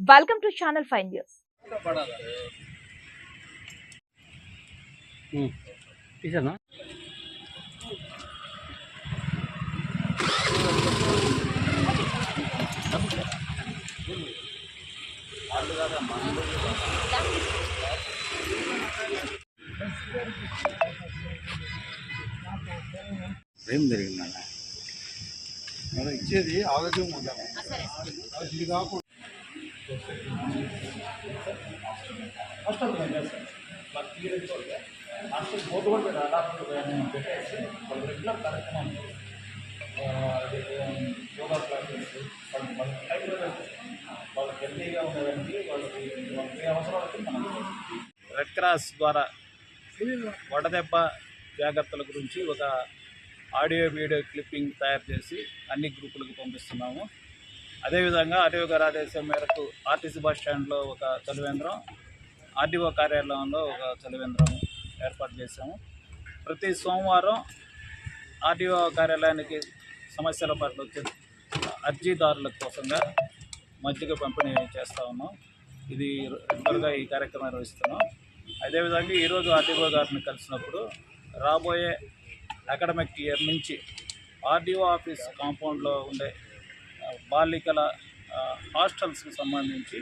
welcome to channel five news తీసానా ఏం జరిగిందన్న మనం ఇచ్చేది ఆరోగ్యం ఉండాలి ఇది కాకుండా యోగా క్లాసెస్ వాళ్ళకి వాళ్ళకి టైంలో వాళ్ళకి హెల్తీగా ఉండడానికి వాళ్ళకి వాళ్ళకి అవసరాలకి మనం రెడ్ క్రాస్ ద్వారా వడదెబ్బ జాగ్రత్తల గురించి ఒక ఆడియో వీడియో క్లిప్పింగ్ తయారు చేసి అన్ని గ్రూపులకు పంపిస్తున్నాము. అదేవిధంగా ఆర్టీఓ గారి ఆదేశం మేరకు ఆర్టీసీ బస్ స్టాండ్లో ఒక చలివేంద్రం ఆర్డీఓ కార్యాలయంలో ఒక చలివేంద్రం ఏర్పాటు చేశాము. ప్రతి సోమవారం ఆర్డీఓ కార్యాలయానికి సమస్యల పట్ల వచ్చే అర్జీదారుల కోసంగా మజ్జిగ పంపిణీ చేస్తూ ఉన్నాం. ఇది రెగ్యులర్గా ఈ కార్యక్రమం నిర్వహిస్తున్నాం. అదేవిధంగా ఈరోజు ఆర్డీఓ గారిని కలిసినప్పుడు రాబోయే అకాడమిక్ ఇయర్ నుంచి ఆర్డీఓ ఆఫీస్ కాంపౌండ్లో ఉండే బాలికల హాస్టల్స్కి సంబంధించి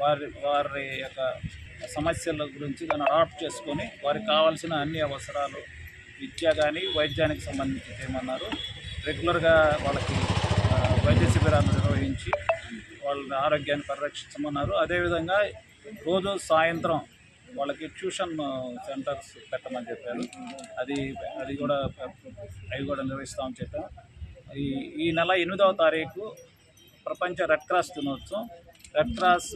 వారి వారి యొక్క సమస్యల గురించి దాన్ని అడాప్ట్ చేసుకొని వారికి కావాల్సిన అన్ని అవసరాలు విద్య కానీ వైద్యానికి సంబంధించి చేయమన్నారు. రెగ్యులర్గా వాళ్ళకి వైద్య శిబిరాలు నిర్వహించి వాళ్ళ ఆరోగ్యాన్ని పరిరక్షించమన్నారు. అదేవిధంగా రోజు సాయంత్రం వాళ్ళకి ట్యూషన్ సెంటర్స్ పెట్టమని చెప్పారు. అది అది కూడా అవి కూడా నిర్వహిస్తామని చెప్పాను ఈ ఈ నెల ఎనిమిదవ తారీఖు ప్రపంచ రెడ్ క్రాస్ దినోత్సవం. రెడ్ క్రాస్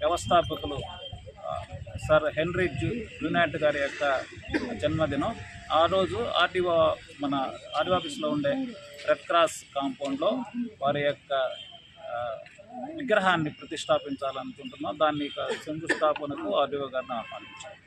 వ్యవస్థాపకులు సార్ సర్ హెన్రీ జూ గారి యొక్క జన్మదినం. ఆ రోజు ఆర్టీఓ మన ఆర్డీ ఆఫీస్లో ఉండే రెడ్ క్రాస్ కాంపౌండ్లో వారి యొక్క విగ్రహాన్ని ప్రతిష్టాపించాలనుకుంటున్నాం. దాన్ని ఇక శంకుస్థాపనకు ఆర్డీఓ గారిని ఆహ్వానించారు.